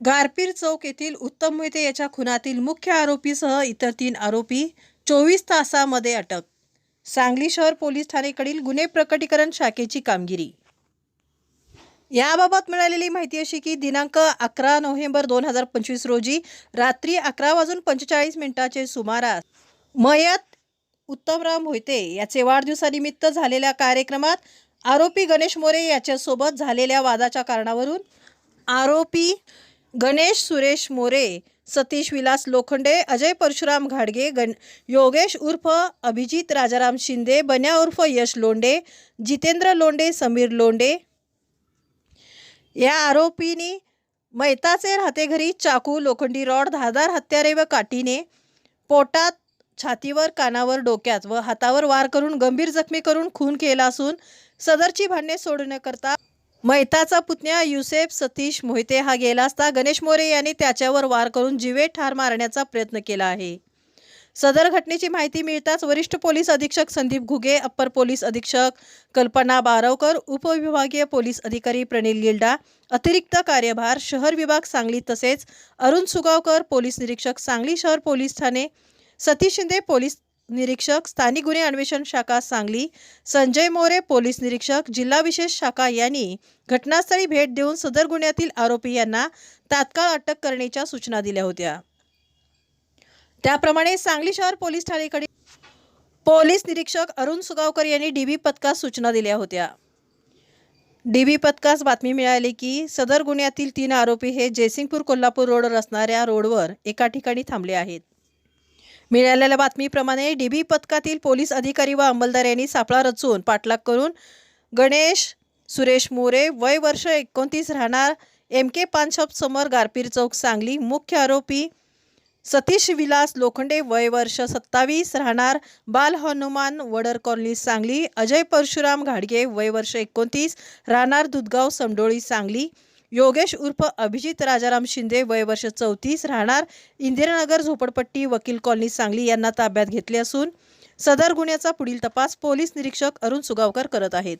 गारपीर चौक येथील उत्तम मोहिते याच्या खुनातील मुख्य आरोपीसह इतर तीन आरोपी चोवीस तासामध्ये अटक. सांगली शहर पोलीस ठाणेकडील गुन्हे प्रकटीकरण शाखेची कामगिरी. याबाबत मिळालेली माहिती अशी की दिनांक अकरा नोव्हेंबर दोन हजार पंचवीस रोजी रात्री अकरा वाजून पंचेचाळीस मिनिटाचे सुमारास मयत उत्तमराव मोहिते याचे वाढदिवसानिमित्त झालेल्या कार्यक्रमात आरोपी गणेश मोरे याच्यासोबत झालेल्या वादाच्या कारणावरून आरोपी गणेश सुरेश मोरे सतीश विलास लोखंडे अजय परशुराम घाडगे गण योगेश उर्फ अभिजित राजाराम शिंदे बन्या उर्फ यश लोंडे जितेंद्र लोंडे समीर लोंडे. या आरोपींनी मैताचे राहते घरी चाकू लोखंडी रॉड धारदार हत्यारे व काठीने पोटात छातीवर कानावर डोक्यात व हातावर वार करून गंभीर जखमी करून खून केला असून सदरची भांडणे सोडण्याकरता मैताचा पुतण्या युसेफ सतीश मोहिते हा गेला असता गणेश मोरे यांनी त्याच्यावर वार करून जिवे ठार मारण्याचा प्रयत्न केला आहे. सदर घटनेची माहिती मिळताच वरिष्ठ पोलीस अधीक्षक संदीप घुगे अप्पर पोलीस अधीक्षक कल्पना बारवकर उपविभागीय पोलीस अधिकारी प्रणील गिल्डा अतिरिक्त कार्यभार शहर विभाग सांगली तसेच अरुण सुगावकर पोलीस निरीक्षक सांगली शहर पोलीस ठाणे सतीश शिंदे पोलीस निरीक्षक स्थानिक गुन्हे अन्वेषण शाखा सांगली. संजय मोरे पोलीस निरीक्षक जिल्हा विशेष शाखा यांनी घटनास्थळी भेट देऊन सदर गुन्ह्यातील आरोपी यांना तात्काळ अटक करण्याच्या सूचना दिल्या होत्या. त्याप्रमाणे सांगली शहर पोलीस ठाणेकडे पोलीस निरीक्षक अरुण सुगावकर यांनी डीबी पथकास सूचना दिल्या होत्या. डीबी पथकास बातमी मिळाली की सदर गुन्ह्यातील तीन आरोपी हे जयसिंगपूर कोल्हापूर रोडवर असणाऱ्या रोडवर एका ठिकाणी थांबले आहेत. मिळालेल्या बातमीप्रमाणे डीबी पथकातील पोलीस अधिकारी व अंमलदार यांनी सापळा रचून पाठलाग करून गणेश सुरेश मोरे वय वर्ष एकोणतीस राहणार एम के पानशॉप समोर गारपीर चौक सांगली. मुख्य आरोपी सतीश विलास लोखंडे वय वर्ष सत्तावीस राहणार बाल हनुमान वडर कॉलनी सांगली. अजय परशुराम घाडगे वय वर्ष एकोणतीस राहणार दुधगाव समडोळी सांगली. योगेश उर्फ अभिजित राजाराम शिंदे वय वर्ष चौतीस राहणार. इंदिरानगर झोपडपट्टी वकील कॉलनी सांगली यांना ताब्यात घेतले असून सदर गुन्ह्याचा पुढील तपास पोलीस निरीक्षक अरुण सुगावकर करत आहेत.